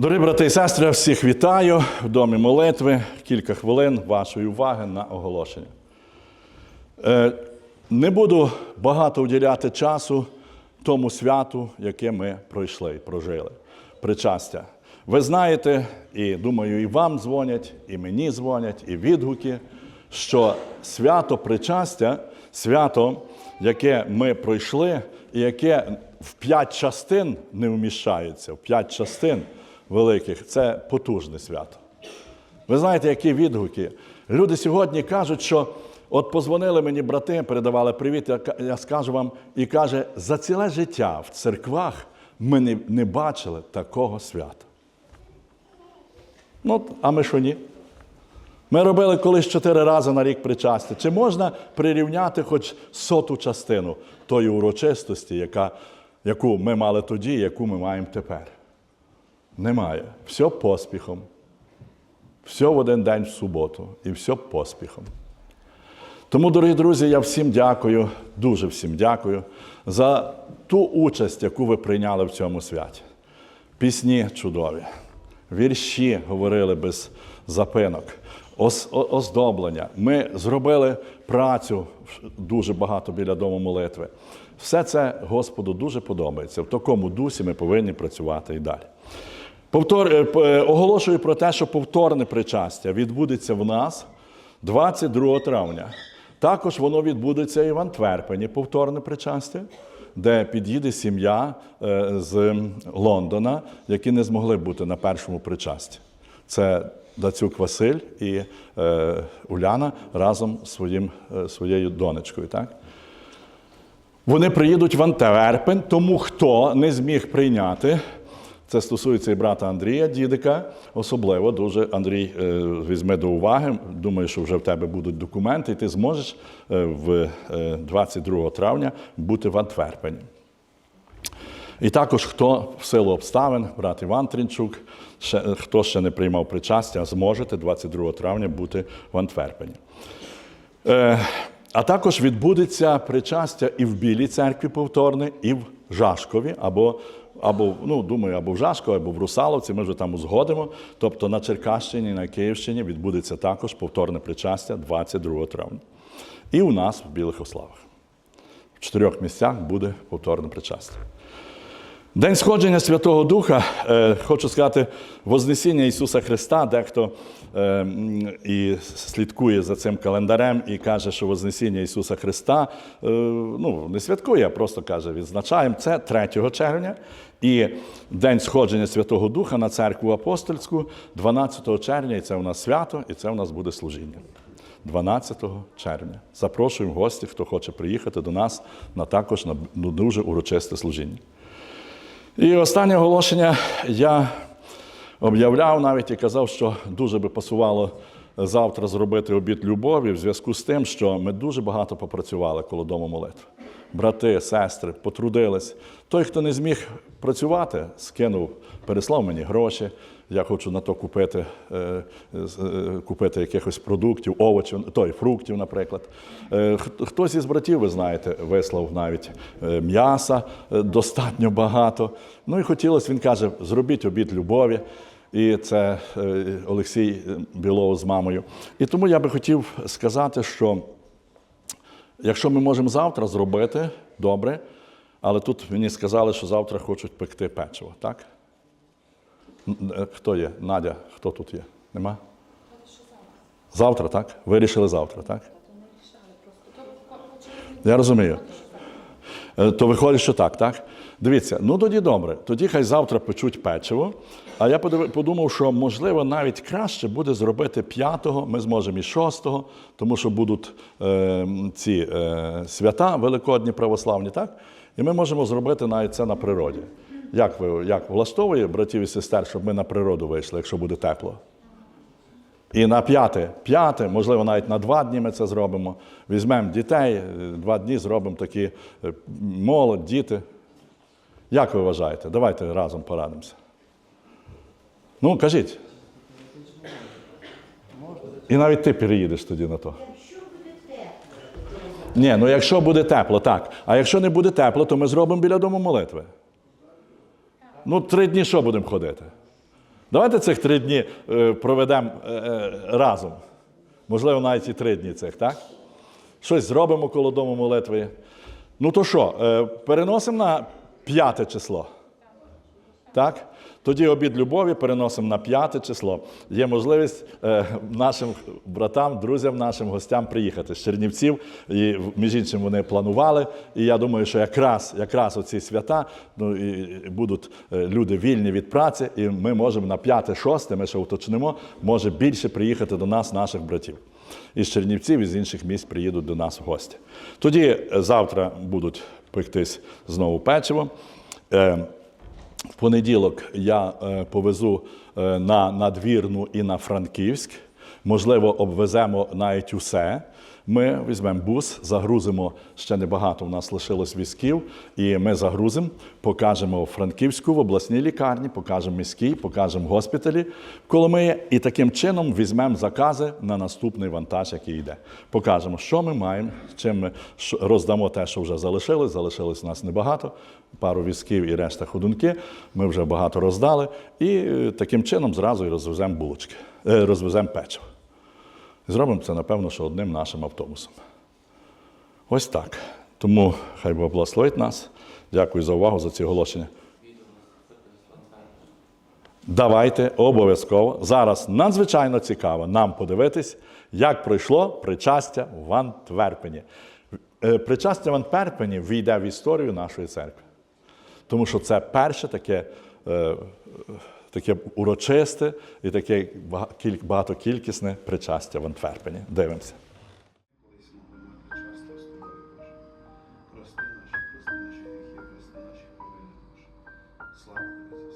Дорогі брати і сестри, всіх вітаю в домі молитви. Кілька хвилин вашої уваги на оголошення. Е, Не буду багато уділяти часу тому святу, яке ми пройшли і прожили. Причастя. Ви знаєте, і думаю, і вам дзвонять, і мені дзвонять, і відгуки, що свято причастя, свято, яке ми пройшли, і яке в п'ять частин не вміщається, в п'ять частин великих, це потужне свято. Ви знаєте, які відгуки? Люди сьогодні кажуть, що от позвонили мені брати, передавали привіт, я, скажу вам, і каже, за ціле життя в церквах ми не, не бачили такого свята. Ну, а ми що ні? Ми робили колись чотири рази на рік причастя. Чи можна прирівняти хоч соту частину тої урочистості, яка, яку ми мали тоді, яку ми маємо тепер? Немає. Все поспіхом. Все в один день в суботу і все поспіхом. Тому, дорогі друзі, я всім дякую, дуже всім дякую за ту участь, яку ви прийняли в цьому святі. Пісні чудові, вірші говорили без запинок, оздоблення. Ми зробили працю дуже багато біля дому молитви. Все це Господу дуже подобається. В такому дусі ми повинні працювати і далі. Повтор, е, е, оголошую про те, що повторне причастя відбудеться в нас 22 травня. Також воно відбудеться і в Антверпені, повторне причастя, де під'їде сім'я е, з Лондона, які не змогли бути на першому причасті. Це Дацюк Василь і Уляна разом з своїм, своєю донечкою. Так? Вони приїдуть в Антверпен, тому хто не зміг прийняти. Це стосується і брата Андрія Дідика, особливо дуже Андрій е, візьме до уваги. Думаю, що вже в тебе будуть документи, і ти зможеш е, в е, 22 травня бути в Антверпені. І також хто в силу обставин, брат Іван Трінчук, ще, хто ще не приймав причастя, зможете 22 травня бути в Антверпені. Е, а також відбудеться причастя і в Білій церкві повторне, і в Жашкові, або, або ну, думаю, або в Жашко, або в Русаловці, ми вже там узгодимо. Тобто на Черкащині, на Київщині відбудеться також повторне причастя 22 травня. І у нас в Білих Ославах. В чотирьох місцях буде повторне причастя. День сходження Святого Духа, е, хочу сказати, Вознесіння Ісуса Христа, дехто е, і слідкує за цим календарем і каже, що Вознесіння Ісуса Христа е, ну, не святкує, а просто каже, відзначаємо це 3 червня. І День сходження Святого Духа на церкву апостольську 12 червня, і це у нас свято, і це у нас буде служіння. 12 червня. Запрошуємо гості, хто хоче приїхати до нас на також на дуже урочисте служіння. І останнє оголошення. Я об'являв навіть і казав, що дуже би пасувало завтра зробити обід любові в зв'язку з тим, що ми дуже багато попрацювали коло дому молитви. Брати, сестри, потрудились. Той, хто не зміг працювати, скинув, переслав мені гроші. Я хочу на то купити, е, е, купити якихось продуктів, овочів, той, фруктів, наприклад. Е, Хтось із братів, ви знаєте, вислав навіть е, м'яса е, достатньо багато. Ну і хотілося, він каже, зробіть обід любові. І це е, Олексій Білов з мамою. І тому я би хотів сказати, що якщо ми можемо завтра зробити, добре, але тут мені сказали, що завтра хочуть пекти печиво, так? Е, Хто є? Надя, хто тут є? Нема? Завтра, так? Вирішили завтра, так? Я розумію. Е, То виходить, що так, так? Дивіться, ну тоді добре. Тоді хай завтра печуть печиво. А я подумав, що можливо навіть краще буде зробити п'ятого, ми зможемо і шостого, тому що будуть е, ці е, свята великодні православні, так? І ми можемо зробити навіть це на природі. Як ви як влаштовує братів і сестер, щоб ми на природу вийшли, якщо буде тепло? І на п'яте, п'яте, можливо, навіть на два дні ми це зробимо. Візьмемо дітей, е, два дні зробимо такі е, молодь, діти. Як ви вважаєте? Давайте разом порадимося. Ну, кажіть. І навіть ти переїдеш тоді на то. Ні, ну якщо буде тепло, так. А якщо не буде тепло, то ми зробимо біля дому молитви. Ну, три дні що будемо ходити? Давайте цих три дні е, проведемо е, е, разом. Можливо, навіть і три дні цих, так? Щось зробимо коло дому молитви. Ну то що, переносимо на п'яте число. Так? Тоді обід любові переносимо на п'яте число. Є можливість е, нашим братам, друзям, нашим гостям приїхати з Чернівців. І між іншим вони планували. І я думаю, що якраз, якраз оці свята ну, і будуть е, люди вільні від праці, і ми можемо на п'яте-шосте, ми ще уточнимо, може більше приїхати до нас, наших братів. Із Чернівців і з інших місць приїдуть до нас в гості. Тоді е, завтра будуть пектись знову печиво. Е, в понеділок я е, повезу е, на надвірну і на Франківськ. Можливо, обвеземо навіть усе. Ми візьмемо бус, загрузимо ще небагато. У нас лишилось візків, і ми загрузимо, покажемо Франківську в обласній лікарні, покажемо міській, покажемо госпіталі Коломиї, і таким чином візьмемо закази на наступний вантаж, який йде. Покажемо, що ми маємо, чим ми роздамо те, що вже залишилось. Залишилось у нас небагато, пару візків і решта ходунки. Ми вже багато роздали. І е, таким чином зразу і розвеземо булочки, е, розвеземо печиво. Зробимо це, напевно, що одним нашим автобусом. Ось так. Тому хай Бог благословить нас. Дякую за увагу, за ці оголошення. Давайте обов'язково. Зараз надзвичайно цікаво нам подивитись, як пройшло причастя в Антверпені. Е, Причастя в Антверпені війде в історію нашої церкви. Тому що це перше таке, е, таке урочисте і таке бага- багатокількісне причастя в Антверпені. Дивимося. Слава могли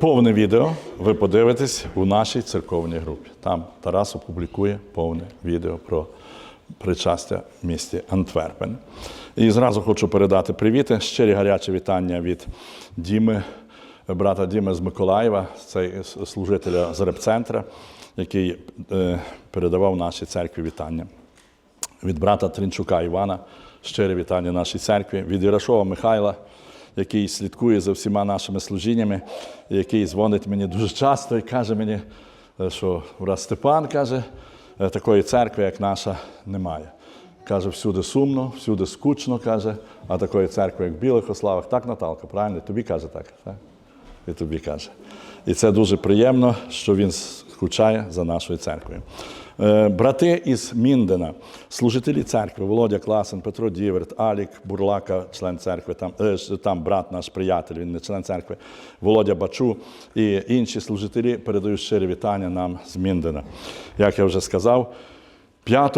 Повне відео ви подивитесь у нашій церковній групі. Там Тарас опублікує повне відео про причастя в місті Антверпен. І зразу хочу передати привіти. Щирі гарячі вітання від Діми, брата Діми з Миколаєва, цей служителя з репцентра, який е, передавав нашій церкві вітання від брата Тринчука Івана, щире вітання нашій церкві, від Ірашова Михайла, який слідкує за всіма нашими служіннями, який дзвонить мені дуже часто і каже мені, е, що брат Степан каже, «е, такої церкви, як наша, немає. Каже, всюди сумно, всюди скучно, каже, а такої церкви, як в Білих Ославах. Так, Наталка, правильно? Тобі каже так. так? І тобі каже. І це дуже приємно, що він скучає за нашою церквою. Е, Брати із Міндена, служителі церкви, Володя Класен, Петро Діверт, Алік Бурлака, член церкви, там, е, там брат наш приятель, він не член церкви, Володя Бачу і інші служителі передають щирі вітання нам з Міндена. Як я вже сказав, 5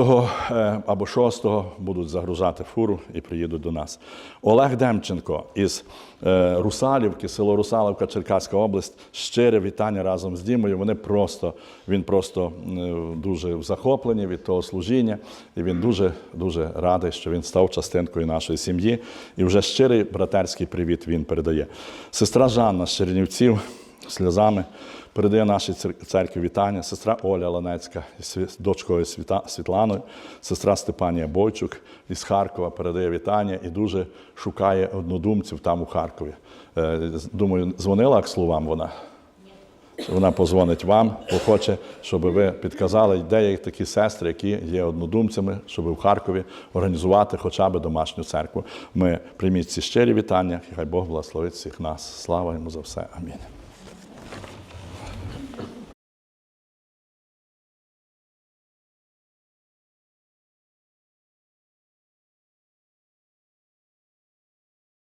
е, або 6 будуть загружати фуру і приїдуть до нас. Олег Демченко із е, Русалівки, село Русалівка, Черкаська область. Щире вітання разом з Дімою. Вони просто, він просто е, дуже захоплені від того служіння, і він дуже дуже радий, що він став частинкою нашої сім'ї. І вже щирий братерський привіт він передає. Сестра Жанна з Чернівців сльозами передає нашій церкві вітання, сестра Оля Ланецька з дочкою Світланою, сестра Степанія Бойчук із Харкова передає вітання і дуже шукає однодумців там у Харкові. Е, Думаю, дзвонила к словам вона. Вона позвонить вам, бо хоче, щоб ви підказали, де є такі сестри, які є однодумцями, щоб в Харкові організувати хоча б домашню церкву. Ми прийміть ці щирі вітання, і хай Бог благословить всіх нас. Слава йому за все. Амінь.